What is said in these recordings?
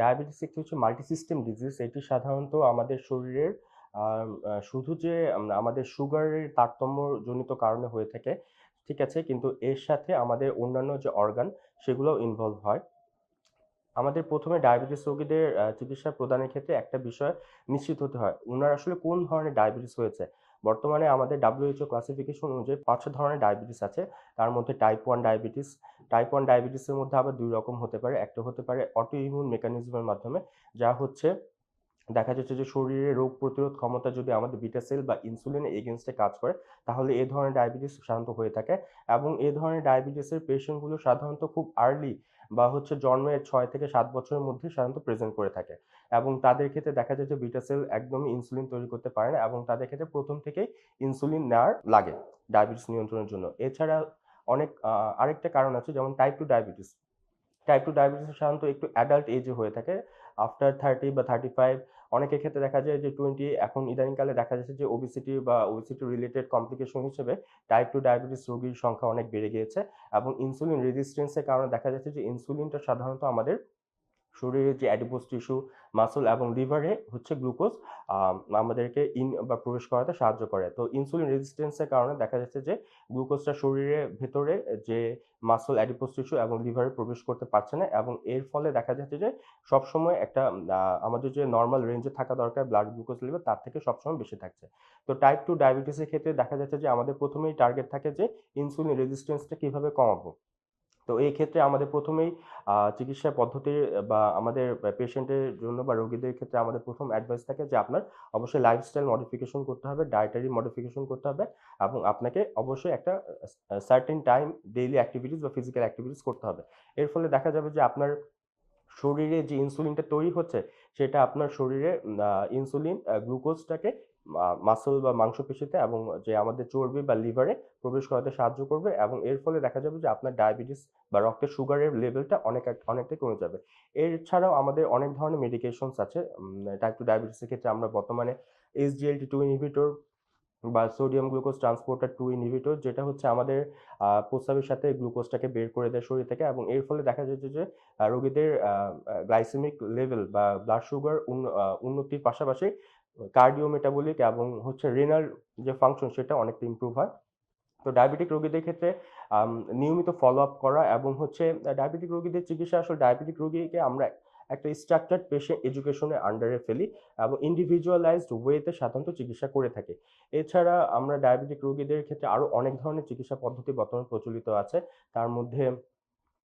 Diabetes একটি হচ্ছে multi system disease এটি সাধারণত আমাদের শরীরের শুধু যে আমাদের সুগারের তারতম্যজনিত কারণে হয়ে থাকে, ঠিক আছে? কিন্তু এর সাথে আমাদের অন্যান্য যে অর্গান সেগুলোও ইনভলভ হয়। আমাদের প্রথমে ডায়াবেটিস রোগীদের চিকিৎসা প্রদানের ক্ষেত্রে একটা বিষয় নিশ্চিত হতে হয়। ওনার আসলে কোন ধরনের ডায়াবেটিস হয়েছে। বর্তমানে আমাদের ডাব্লিউএইচও ক্লাসিফিকেশন অনুযায়ী পাঁচ ধরনের ডায়াবেটিস আছে। তার মধ্যে type one diabetes, type one ডায়াবেটিসের মধ্যে আবার দুই রকম হতে পারে। একটা হতে পারে অটো ইমিউন মেকানিজমের মাধ্যমে, যা হচ্ছে দেখা যাচ্ছে যে শরীরে রোগ প্রতিরোধ ক্ষমতা যদি আমাদের বিটা সেল বা ইনসুলিন এগেনস্টে কাজ করে, তাহলে এ ধরনের ডায়াবেটিস সাধারণত হয়ে থাকে এবং এ ধরনের ডায়াবেটিসের পেশেন্টগুলো সাধারণত খুব আর্লি বা হচ্ছে জন্মের ৬ থেকে ৭ বছরের মধ্যে সাধারণত প্রেজেন্ট করে থাকে এবং তাদের ক্ষেত্রে দেখা যায় যে বিটা সেল একদমই ইনসুলিন তৈরি করতে পারে না এবং তাদের ক্ষেত্রে প্রথম থেকেই ইনসুলিন নেওয়ার লাগে ডায়াবেটিস নিয়ন্ত্রণের জন্য। এছাড়া অনেক আরেকটা কারণ আছে যেমন টাইপ 2 ডায়াবেটিস। টাইপ 2 ডায়াবেটিস সাধারণত একটু অ্যাডাল্ট এজ হয়ে থাকে। আফটার 30 বা 35 অনেকের ক্ষেত্রে দেখা যায় যে 20 এখন ইদানিংকালে দেখা যাচ্ছে যে ওবিসিটি বা ওবিসিটি রিলেটেড কমপ্লিকেশন হিসেবে টাইপ টু ডায়াবেটিস রোগীর সংখ্যা অনেক বেড়ে গিয়েছে এবং ইনসুলিন রেজিস্ট্যান্স এর কারণে দেখা যাচ্ছে যে ইনসুলিনটা সাধারণত আমাদের শরীরের যে অ্যাডিপোজ টিস্যু, মাসল এবং লিভারে হচ্ছে গ্লুকোজ আমাদেরকে ইন বা প্রবেশ করাতে সাহায্য করে। তো ইনসুলিন রেজিস্ট্যান্স এর কারণে দেখা যাচ্ছে যে গ্লুকোজটা শরীরের ভেতরে যে মাসল, অ্যাডিপোজ টিস্যু এবং লিভারে প্রবেশ করতে পারছে না এবং এর ফলে দেখা যাচ্ছে যে সবসময় একটা আমাদের যে নর্মাল রেঞ্জে থাকা দরকার ব্লাড গ্লুকোজ লেভেল তার থেকে সবসময় বেশি থাকছে। তো টাইপ টু ডায়াবেটিসের ক্ষেত্রে দেখা যাচ্ছে যে আমাদের প্রথমেই টার্গেট থাকে যে ইনসুলিন রেজিস্ট্যান্স কীভাবে কমাবো। তো এই ক্ষেত্রে আমাদের প্রথমেই চিকিৎসা পদ্ধতি বা আমাদের পেশেন্টের জন্য বা রোগীদের ক্ষেত্রে আমাদের প্রথম অ্যাডভাইস থাকে যে আপনার অবশ্যই লাইফস্টাইল মডিফিকেশন করতে হবে, ডায়েটারি মডিফিকেশন করতে হবে এবং আপনাকে অবশ্যই একটা সার্টেন টাইম ডেইলি অ্যাক্টিভিটিস বা ফিজিক্যাল অ্যাক্টিভিটিস করতে হবে। এর ফলে দেখা যাবে যে আপনার শরীরে যে ইনসুলিনটা তৈরি হচ্ছে, সেটা আপনার শরীরে ইনসুলিন গ্লুকোজটাকে মাসল বা মাংসপেশিতে এবং যে আমাদের চর্বি বা লিভারে প্রবেশ করাতে সাহায্য করবে এবং এর ফলে দেখা যাবে যে আপনার ডায়াবেটিস বা রক্তের সুগারের লেভেলটা অনেক অনেকটাই কমে যাবে। এর ছাড়াও আমাদের অনেক ধরনের মেডিকেশনস আছে। টাইপ 2 ডায়াবেটিস এর ক্ষেত্রে আমরা বর্তমানে SGLT2 ইনহিবিটর বা সোডিয়াম গ্লুকোজ ট্রান্সপোর্টার 2 ইনহিবিটর, যেটা হচ্ছে আমাদের প্রস্রাবের সাথে গ্লুকোজটাকে বের করে দেয় শরীর থেকে এবং এর ফলে দেখা যাচ্ছে যে রোগীদের গ্লাইসেমিক লেভেল বা ব্লাড সুগার উন উন্নতির পাশাপাশি কার্ডিও মেটাবলিক এবং হচ্ছে রেনাল যে ফাংশন সেটা অনেকটা ইমপ্রুভ হয়। তো ডায়াবেটিক রোগীদের ক্ষেত্রে নিয়মিত ফলো আপ করা এবং হচ্ছে ডায়াবেটিক রোগীদের চিকিৎসা, আসলে ডায়াবেটিক রোগীকে আমরা একটা স্ট্রাকচারড পেশেন্ট এডুকেশনের আন্ডারে ফেলি এবং ইন্ডিভিজুয়ালাইজড ওয়েতে সাধারণত চিকিৎসা করে থাকি। এছাড়া আমরা ডায়াবেটিক রোগীদের ক্ষেত্রে আরও অনেক ধরনের চিকিৎসা পদ্ধতি বর্তমানে প্রচলিত আছে। তার মধ্যে,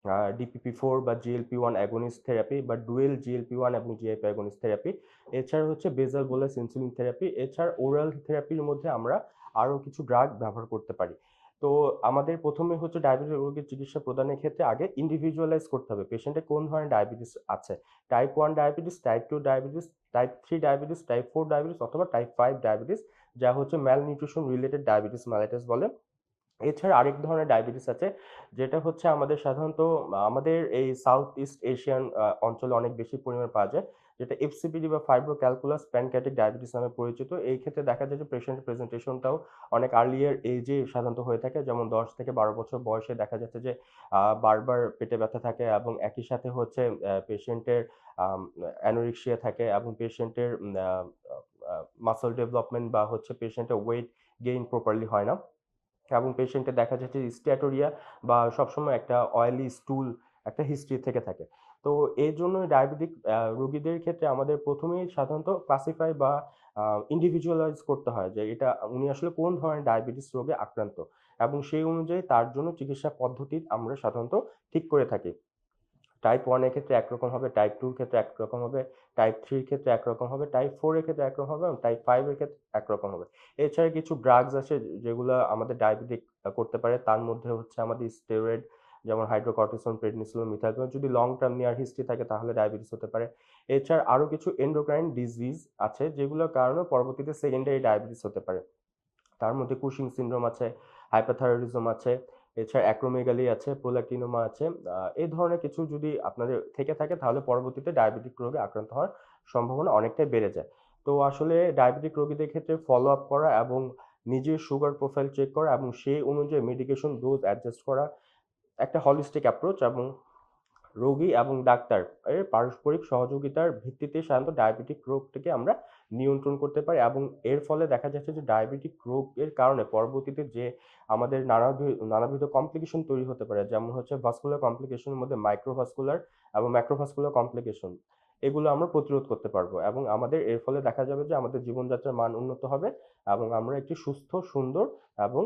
আ DPP-4 বা GLP-1 অ্যাগনিস্ট থেরাপি বা ডুয়েল GLP-1 এবং GIP অ্যাগনিস্ট থেরাপি। এছাড়া হচ্ছে বেসাল বোলাস ইনসুলিন থেরাপি। এছাড়া ওরাল থেরাপির মধ্যে আমরা আরও কিছু ড্রাগ ব্যবহার করতে পারি। তো আমাদের প্রথমে হচ্ছে ডায়াবেটিস রোগীর চিকিৎসা প্রদানের ক্ষেত্রে আগে ইন্ডিভিজুয়ালাইজ করতে হবে। পেশেন্টের কোন ধরনের ডায়াবেটিস আছে। Type 1 diabetes, type 2 diabetes, type 3 diabetes, type 4 diabetes অথবা টাইপ 5 ডায়াবেটিস যা হচ্ছে malnutrition related diabetes mellitus বলে। এছাড়া আরেক ধরনের ডায়াবেটিস আছে যেটা হচ্ছে আমাদের সাধারণত আমাদের এই সাউথ ইস্ট এশিয়ান অঞ্চলে অনেক বেশি পরিমাণে পাওয়া যায়। যেটা এফসিপিডি বা ফাইব্রো ক্যালকুলাস প্যানক্রিয়াটিক ডায়াবেটিস নামে পরিচিত। এই ক্ষেত্রে দেখা যায় যে পেশেন্টের প্রেজেন্টেশনটাও অনেক আর্লিয়ার এজে সাধারণত হয়ে থাকে। যেমন ১০ থেকে ১২ বছর বয়সে দেখা যাচ্ছে যে বারবার পেটে ব্যথা থাকে এবং একই সাথে হচ্ছে পেশেন্টের অ্যানোরেক্সিয়া থাকে এবং পেশেন্টের মাসল ডেভেলপমেন্ট বা হচ্ছে পেশেন্টের ওয়েট গেইন প্রপারলি হয় না। এবং পেশেন্টের দেখা যাচ্ছে স্ট্যাটোরিয়া বা সবসময় একটা অয়েলি স্টুল একটা হিস্ট্রি থেকে থাকে। তো এজন্য ডায়াবেটিক রোগীদের ক্ষেত্রে আমাদের প্রথমেই সাধারণত ক্লাসিফাই বা ইন্ডিভিজুয়ালাইজ করতে হয় যে এটা উনি আসলে কোন ধরনের ডায়াবেটিস রোগে আক্রান্ত এবং সেই অনুযায়ী তার জন্য চিকিৎসা পদ্ধতি আমরা সাধারণত ঠিক করে থাকি। টাইপ 1 এর ক্ষেত্রে একরকম হবে, টাইপ টুর ক্ষেত্রে একরকম হবে, টাইপ থ্রির ক্ষেত্রে একরকম হবে, টাইপ ফোরের ক্ষেত্রে একরকম হবে এবং টাইপ ফাইভের ক্ষেত্রে একরকম হবে। এছাড়া কিছু ড্রাগস আছে যেগুলা আমাদের ডায়াবেটিক করতে পারে। তার মধ্যে হচ্ছে আমাদের স্টেরয়েড যেমন হাইড্রোকর্টিসন, প্রেডনিসোলোন, মিথাইলপ্রিডোন যদি লং টার্ম নেওয়ার হিস্ট্রি থাকে তাহলে ডায়াবেটিস হতে পারে। এছাড়া আরও কিছু এন্ডোক্রাইন ডিজিজ আছে যেগুলোর কারণে পরবর্তীতে সেকেন্ডারি ডায়াবেটিস হতে পারে। তার মধ্যে কুশিং সিনড্রোম আছে, হাইপারথাইরয়েডিজম আছে, এছাড়া অ্যাক্রোমেগালি আছে, প্রোল্যাক্টিনোমা আছে। এই ধরনের কিছু যদি আপনাদের থেকে থাকে তাহলে পরবর্তীতে ডায়াবেটিক রোগে আক্রান্ত হওয়ার সম্ভাবনা অনেকটাই বেড়ে যায়। তো আসলে ডায়াবেটিক রোগীদের ক্ষেত্রে ফলো আপ করা এবং নিজের সুগার প্রোফাইল চেক করা এবং সেই অনুযায়ী মেডিকেশন ডোজ অ্যাডজাস্ট করা একটা হলিস্টিক অ্যাপ্রোচ এবং রোগী এবং ডাক্তার এর পারস্পরিক সহযোগিতার ভিত্তিতে সাধারণত ডায়াবেটিক রোগটিকে আমরা নিয়ন্ত্রণ করতে পারি এবং এর ফলে দেখা যাচ্ছে যে ডায়াবেটিক রোগের কারণে পরবর্তীতে যে আমাদের নানা নানাবিধ কমপ্লিকেশন তৈরি হতে পারে। যেমন হচ্ছে ভাস্কুলার কমপ্লিকেশনের মধ্যে মাইক্রোভাস্কুলার এবং ম্যাক্রোভাস্কুলার কমপ্লিকেশন। এগুলো আমরা প্রতিরোধ করতে পারব এবং আমাদের এর ফলে দেখা যাবে যে আমাদের জীবনযাত্রার মান উন্নত হবে এবং আমরা একটি সুস্থ, সুন্দর এবং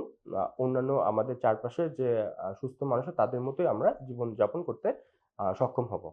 অন্যান্য আমাদের চারপাশে যে সুস্থ মানুষ তাদের মতোই আমরা জীবনযাপন করতে সক্ষম হব।